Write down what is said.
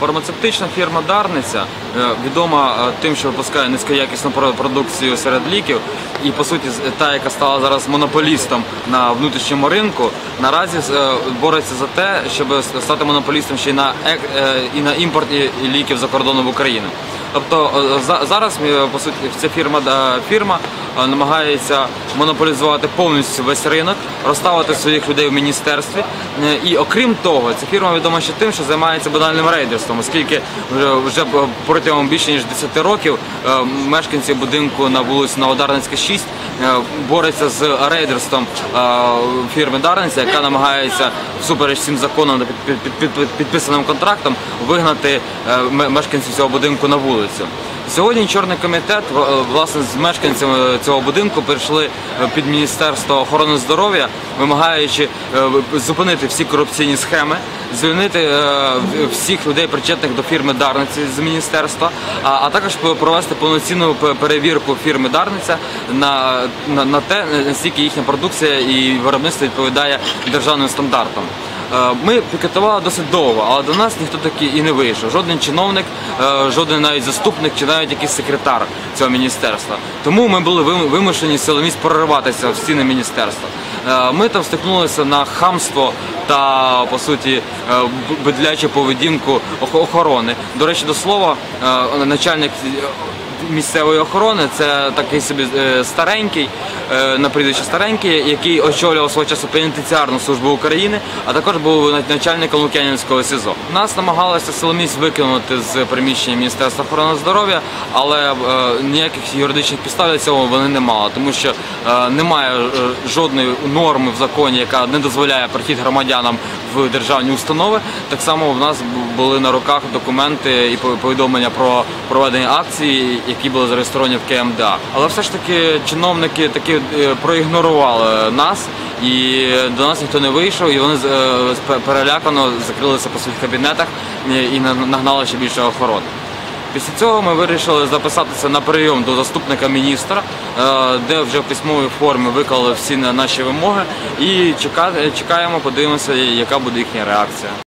Фармацевтична фірма Дарниця е, відома е, тим, що випускає низькоякісну продукцію серед ліків, і по суті та, яка стала зараз монополістом на внутрішньому ринку, наразі е, бореться за те, щоб стати монополістом ще й на і на імпорт ліків за кордоном в Україну. Тобто зараз по суті ця фірма фірма намагається монополізувати повністю весь ринок, розставити своїх людей в міністерстві. Е, І окрім того, ця фірма відома ще тим, що займається банальним рейдерством, оскільки вже, протягом більше ніж 10 років е, мешканці будинку на вулиці Новодарницька 6 е, борються з рейдерством е, фірми Дарниця, яка намагається всупереч всім законам та під, під, під, під, підписаним контрактом вигнати е, ме- мешканців цього будинку на вулицю. Сьогодні чорний комітет власне з мешканцями цього будинку прийшли е, під міністерство охорони здоров'я, вимагаючи е, зупинити всі корупційні схеми, звільнити е, всіх людей, причетних до фірми Дарниці з міністерства, а також провести повноцінну перевірку фірми Дарниця на, на, на те, наскільки їхня продукція і виробництво відповідає державним стандартам. Е, Ми пікетували досить довго, але до нас ніхто такий і не вийшов. Жоден чиновник, е, жоден навіть заступник чи навіть якийсь секретар цього міністерства. Тому ми були вимушені силоміць прориватися в стіни міністерства. Е, Ми там стикнулися на хамство та по суті бедлячу поведінку охорони. До речі, до слова, начальник місцевої охорони це такий собі е, старенький, е, на прізвище старенький, який очолював свого часу пенітенціарну службу України, а також був на- начальником Лук'янівського СІЗО. Нас намагалися силоміць викинути з приміщення Міністерства охорони здоров'я, але е, ніяких юридичних підстав для цього вони не мали, тому що немає жодної норми в законі, яка не дозволяє прихід громадянам в державні установи. Так само в нас були на руках документи і по- повідомлення про проведення акції, які були зареєстровані в КМДА. Але все ж таки чиновники таки е, проігнорували нас, і до нас ніхто не вийшов, і вони е, перелякано закрилися по своїх кабінетах е, і нагнали ще більше охорони. Після цього ми вирішили записатися на прийом до заступника міністра, де вже в письмовій формі виклали всі на- наші вимоги, і чекаємо, подивимося, яка буде їхня реакція.